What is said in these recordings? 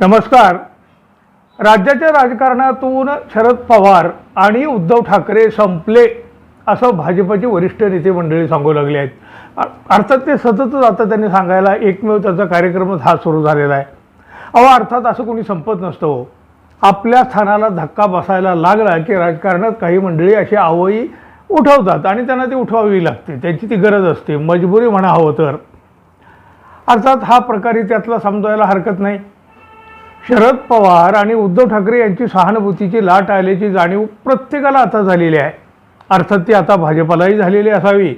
नमस्कार. राज्याच्या राजकारणातून शरद पवार आणि उद्धव ठाकरे संपले असं भाजपचे वरिष्ठ नेते मंडळी सांगू लागले आहेत. अर्थात ते सततच आता त्यांनी सांगायला एकमेव त्याचा कार्यक्रमच हा सुरू झालेला आहे. अहो अर्थात असं कोणी संपत नसतं हो. आपल्या स्थानाला धक्का बसायला लागला की राजकारणात काही मंडळी अशी आवई उठवतात आणि त्यांना ती उठवावी लागते. त्यांची ती गरज असते. मजबुरी म्हणा हवं तर. अर्थात हा प्रकारही त्यातला समजायला हरकत नाही. शरद पवार आणि उद्धव ठाकरे यांची सहानुभूतीची लाट आल्याची जाणीव प्रत्येकाला आता झालेली आहे. अर्थात ती आता भाजपालाही झालेली असावी.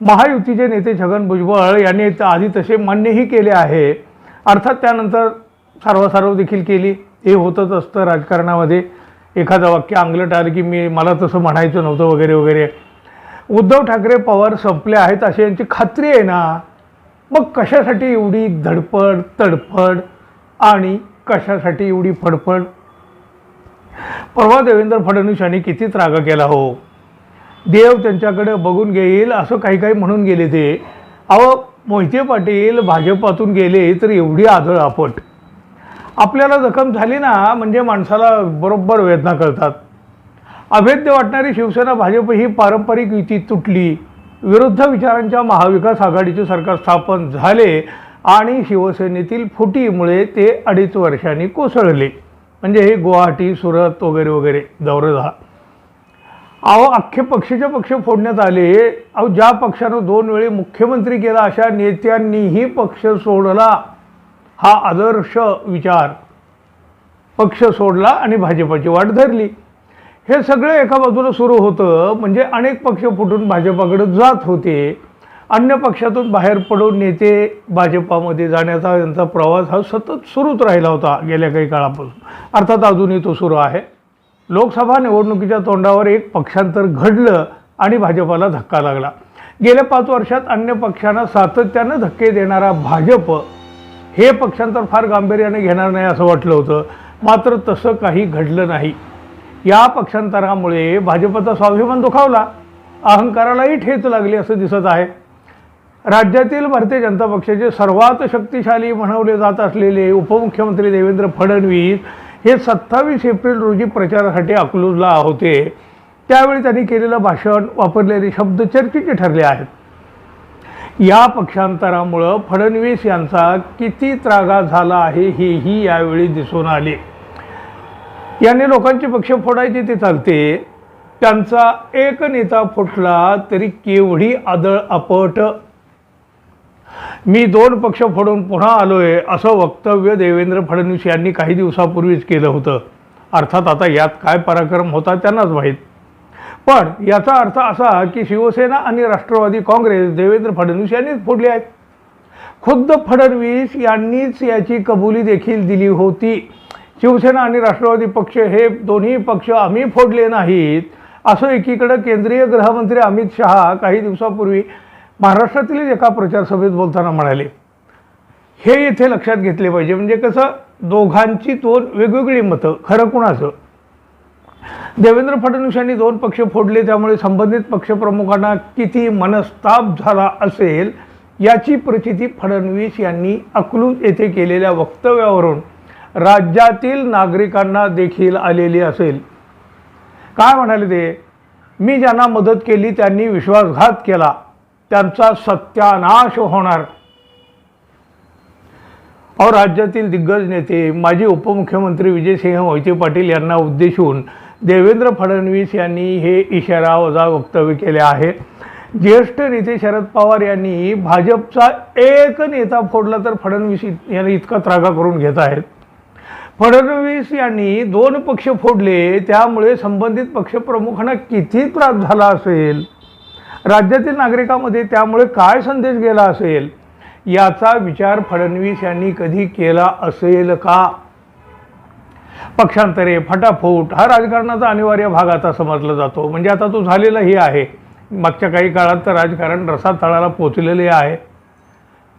महायुतीचे नेते छगन भुजबळ यांनी आधी तसे मान्यही केले आहे. अर्थात त्यानंतर सार्वसार्व देखील केली. हे होतच असतं राजकारणामध्ये. एखादं वाक्य अंगलट आलं की मी मला तसं म्हणायचं नव्हतं वगैरे वगैरे. उद्धव ठाकरे पवार संपले आहेत अशी यांची खात्री आहे ना? मग कशासाठी एवढी धडपड तडफड आणि कशासाठी एवढी फडफड? परवा देवेंद्र फडणवीस यांनी किती त्राग केला हो? देव त्यांच्याकडे बघून घेईल असं काही काही म्हणून गेले ते. अहो मोहिते पाटील भाजपातून गेले तर एवढी आदळ आपट. आपल्याला जखम झाली ना म्हणजे माणसाला बरोबर वेदना कळतात अभेद्य वाटणारी शिवसेना भाजप ही पारंपरिक युती तुटली. विरुद्ध विचारांच्या महाविकास आघाडीचे सरकार स्थापन झाले आणि शिवसेनेतील फुटीमुळे ते अडीच वर्षांनी कोसळले. म्हणजे हे गुवाहाटी सुरत वगैरे वगैरे दौरे झाला. अहो अख्खे पक्षाचे पक्ष फोडण्यात आले. अहो ज्या पक्षानं दोन वेळी मुख्यमंत्री केला अशा नेत्यांनीही पक्ष सोडला. हा आदर्श विचार. पक्ष सोडला आणि भाजपाची वाट धरली. हे सगळं एका बाजूला सुरू होतं. म्हणजे अनेक पक्ष फुटून भाजपाकडे जात होते. अन्य पक्षातून बाहेर पडून नेते भाजपामध्ये जाण्याचा त्यांचा प्रवास हा सतत सुरूच राहिला होता गेल्या काही काळापासून. अर्थात अजूनही तो सुरू आहे. लोकसभा निवडणुकीच्या तोंडावर एक पक्षांतर घडलं आणि भाजपाला धक्का लागला. गेल्या पाच वर्षात अन्य पक्षांना सातत्यानं धक्के देणारा भाजप हे पक्षांतर फार गांभीर्याने घेणार नाही असं वाटलं होतं. मात्र तसं काही घडलं नाही. या पक्षांतरामुळे भाजपचा स्वाभिमान दुखावला. अहंकारालाही ठेच लागली असं दिसत आहे. राज्यातील भारतीय जनता पक्षाचे सर्वात शक्तिशाली म्हणवले जात असलेले उपमुख्यमंत्री देवेंद्र फडणवीस हे सत्तावीस एप्रिल रोजी प्रचारासाठी अकलूजला होते. त्यावेळी त्यांनी केलेलं भाषण वापरलेले शब्द चर्चेचे ठरले आहेत. या पक्षांतरामुळं फडणवीस यांचा किती त्रागा झाला आहे हेही यावेळी दिसून आले. यांनी लोकांचे पक्ष फोडायचे ते चालते. त्यांचा एक नेता फुटला तरी केवढी आदळ अपट मी दोन पक्ष फोडून पुन्हा आलो आहे असं वक्तव्य देवेंद्र फडणवीस यांनी काही दिवसापूर्वीच केलं होतं. अर्थात आता यात काय पराक्रम होता त्यांनाच माहीत. पण याचा अर्थ असा की शिवसेना आणि राष्ट्रवादी काँग्रेस देवेंद्र फडणवीस यांनीच फोडले आहेत. खुद्द फडणवीस यांनीच याची कबुली देखील दिली होती. शिवसेना आणि राष्ट्रवादी पक्ष हे दोन्ही पक्ष आम्ही फोडले नाहीत असं एकीकडं केंद्रीय गृहमंत्री अमित शहा काही दिवसापूर्वी महाराष्ट्रातील एका प्रचार सभेत बोलताना म्हणाले हे येथे लक्षात घेतले पाहिजे. म्हणजे कसं? दोघांची दोन वेगवेगळी मतं. खरं कुणाचं? देवेंद्र फडणवीस यांनी दोन पक्ष फोडले त्यामुळे संबंधित पक्षप्रमुखांना किती मनस्ताप झाला असेल याची प्रचिती फडणवीस यांनी अकलूज येथे केलेल्या वक्तव्यावरून राज्यातील नागरिकांना देखील आलेली असेल. काय म्हणाले ते? मी ज्यांना मदत केली त्यांनी विश्वासघात केला. त्यांचा सत्यानाश होणार. और राज्यातील दिग्गज नेते माजी उपमुख्यमंत्री विजयसिंह मोहिते पाटील यांना उद्देशून देवेंद्र फडणवीस यांनी हे इशारा वजा वक्तव्य केले आहे. ज्येष्ठ नेते शरद पवार यांनी भाजपचा एक नेता फोडला तर फडणवीस यांनी इतका त्रागा करून घेत आहेत. फडणवीस यांनी दोन पक्ष फोडले त्यामुळे संबंधित पक्षप्रमुखांना किती त्रास झाला असेल? राज्यातील नागरिकांमध्ये त्यामुळे काय संदेश गेला असेल? याचा विचार फडणवीस यांनी कधी केला असेल का? पक्षांतरे फटाफूट हा राजकारणाचा अनिवार्य भाग आता समजला जातो. म्हणजे आता तो झालेलाही आहे. मागच्या काही काळात तर राजकारण रसातळाला पोचलेले आहे.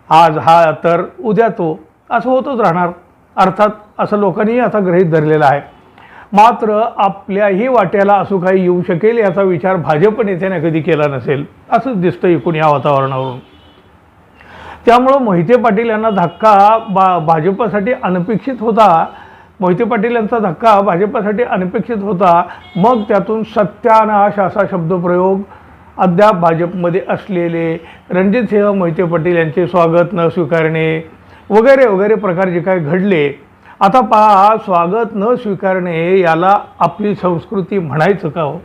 आज हा तर उद्या तो. असं होतच राहणार. अर्थात असं लोकांनीही आता गृहीत धरलेलं आहे. मात्र आपल्याही वाट्याला असं काही येऊ शकेल याचा विचार भाजप नेत्याने कधी केला नसेल असंच दिसतं एकूण या वातावरणावरून. त्यामुळं मोहिते पाटील यांना धक्का बा भाजपसाठी अनपेक्षित होता. मोहिते पाटील यांचा धक्का भाजपसाठी अनपेक्षित होता. मग त्यातून सत्यानाश असा शब्दप्रयोग अद्याप भाजपमध्ये असलेले रणजितसिंह मोहिते पाटील यांचे स्वागत न स्वीकारणे वगैरे वगैरे प्रकार जे काय घडले आता पहा स्वागत न स्वीकारणे याला आपली संस्कृती म्हणायचं का हो?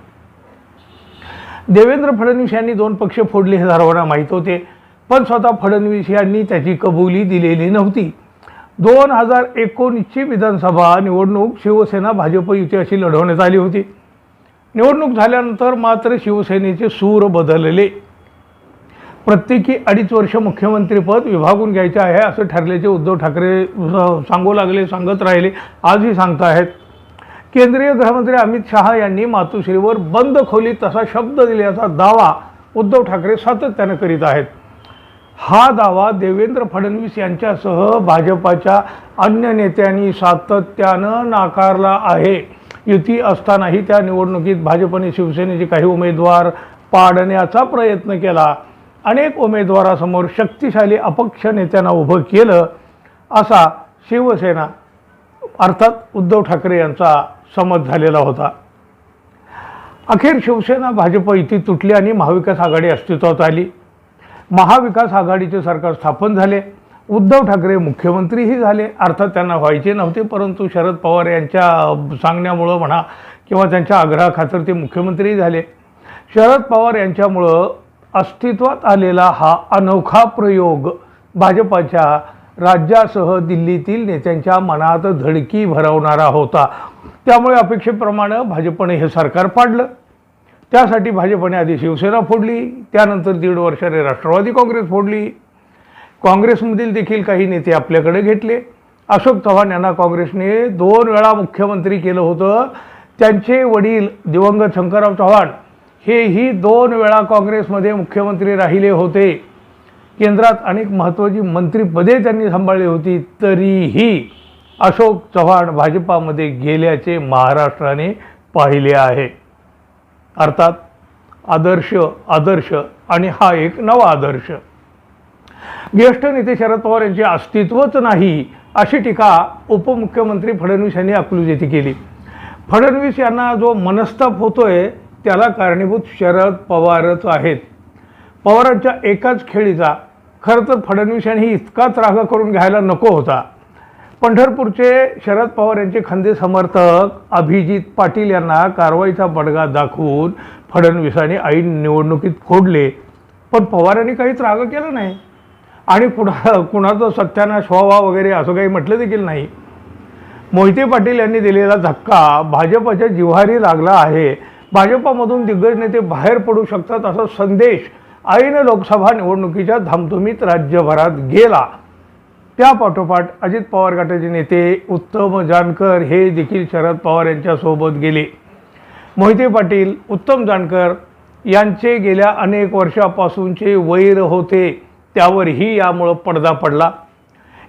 देवेंद्र फडणवीस यांनी दोन पक्ष फोडले हे सर्वांना माहीत होते पण स्वतः फडणवीस यांनी त्याची कबुली दिलेली नव्हती. दोन हजार एकोणीसची विधानसभा निवडणूक शिवसेना भाजप युती अशी लढवण्यात आली होती. निवडणूक झाल्यानंतर मात्र शिवसेनेचे सूर बदलले. प्रत्येकी अडीच वर्ष मुख्यमंत्रीपद विभागून घ्यायचे आहे असं ठरल्याचे उद्धव ठाकरे सांगू लागले सांगत राहिले आजही सांगताहेत. केंद्रीय गृहमंत्री अमित शहा यांनी मातोश्रीवर बंद खोलीत तसा शब्द दिल्याचा दावा उद्धव ठाकरे सातत्यानं करीत आहेत. हा दावा देवेंद्र फडणवीस यांच्यासह भाजपाच्या अन्य नेत्यांनी सातत्यानं नाकारला आहे. युती असतानाही त्या निवडणुकीत भाजपने शिवसेनेचे काही उमेदवार पाडण्याचा प्रयत्न केला. अनेक उमेदवारासमोर शक्तिशाली अपक्ष नेत्यांना उभं केलं असा शिवसेना अर्थात उद्धव ठाकरे यांचा समज झालेला होता. अखेर शिवसेना भाजप इथे तुटली आणि महाविकास आघाडी अस्तित्वात आली. महाविकास आघाडीचे सरकार स्थापन झाले. उद्धव ठाकरे मुख्यमंत्रीही झाले. अर्थात त्यांना व्हायचे नव्हते परंतु शरद पवार यांच्या सांगण्यामुळं म्हणा किंवा त्यांच्या आग्रहाखातर ते मुख्यमंत्रीही झाले. शरद पवार यांच्यामुळं अस्तित्वात आलेला हा अनोखा प्रयोग भाजपाच्या राज्यासह दिल्लीतील नेत्यांच्या मनात धडकी भरवणारा होता. त्यामुळे अपेक्षेप्रमाणे भाजपने हे सरकार पाडलं. त्यासाठी भाजपने आधी शिवसेना फोडली त्यानंतर दीड वर्षाने राष्ट्रवादी काँग्रेस फोडली. काँग्रेसमधील देखील काही नेते आपल्याकडे घेतले. अशोक चव्हाण यांना काँग्रेसने दोन वेळा मुख्यमंत्री केलं होतं. त्यांचे वडील दिवंगत शंकरराव चव्हाण हेही दोन वेळा काँग्रेसमध्ये मुख्यमंत्री राहिले होते. केंद्रात अनेक महत्त्वाची मंत्रिपदे त्यांनी सांभाळली होती तरीही अशोक चव्हाण भाजपामध्ये गेल्याचे महाराष्ट्राने पाहिले आहे. अर्थात आदर्श आदर्श आणि हा एक नवा आदर्श. ज्येष्ठ नेते शरद पवार यांचे अस्तित्वच नाही अशी टीका उपमुख्यमंत्री फडणवीस यांनी अकलूज येथे केली. फडणवीस यांना जो मनस्ताप होतोय त्याला कारणीभूत शरद पवारच आहेत. पवारांच्या एकाच खेळीचा खरं तर फडणवीस यांनी इतकाच राग करून घ्यायला नको होता. पंढरपूरचे शरद पवार यांचे खंदे समर्थक अभिजित पाटील यांना कारवाईचा बडगा दाखवून फडणवीसांनी ऐन निवडणुकीत फोडले. पण पवारांनी काहीच राग केला नाही. आणि कुणा कुणाचा सत्यानाश व्हावा वगैरे असं काही म्हटलं देखील नाही. मोहिते पाटील यांनी दिलेला धक्का भाजपच्या जिव्हारी लागला आहे. भाजपामधून दिग्गज नेते बाहेर पडू शकतात असा संदेश ऐन लोकसभा निवडणुकीच्या धामधुमीत राज्यभरात गेला. त्यापाठोपाठ अजित पवार गटाचे नेते उत्तम जानकर हे देखील शरद पवार यांच्यासोबत गेले. मोहिते पाटील उत्तम जानकर यांचे गेल्या अनेक वर्षापासूनचे वैर होते. त्यावरही यामुळं पडदा पडला.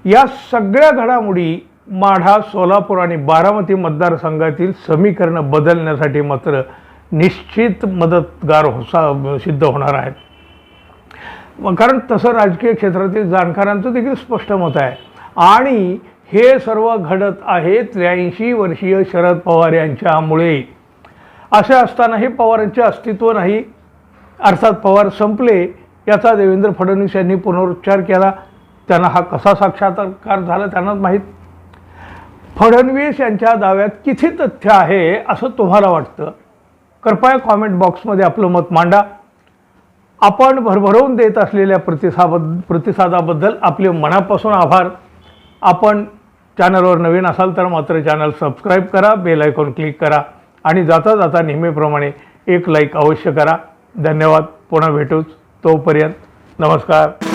या सगळ्या घडामोडी माढा सोलापूर आणि बारामती मतदारसंघातील समीकरणं बदलण्यासाठी मात्र निश्चित मदतगार हो सा- सिद्ध होणार आहेत. कारण तसं राजकीय क्षेत्रातील जाणकारांचं देखील स्पष्ट मत आहे. आणि हे सर्व घडत आहे त्र्याऐंशी वर्षीय शरद पवार यांच्यामुळे. असे असतानाही पवारांचे अस्तित्व नाही. अर्थात पवार संपले याचा देवेंद्र फडणवीस यांनी पुनरुच्चार केला. त्यांना हा कसा साक्षात्कार झाला त्यांनाच माहीत. फडणवीस यांच्या दाव्यात किती तथ्य आहे असं तुम्हाला वाटतं? कृपया कॉमेंट बॉक्समध्ये आपलं मत मांडा. आपण भरभरून देत असलेल्या प्रतिसाबद प्रतिसादाबद्दल आपले मनापासून आभार. आपण चॅनलवर नवीन असाल तर मात्र चॅनल सबस्क्राईब करा बेल आयकॉन क्लिक करा आणि जाता जाता नेहमीप्रमाणे एक लाईक अवश्य करा. धन्यवाद. पुन्हा भेटूच तोपर्यंत. नमस्कार.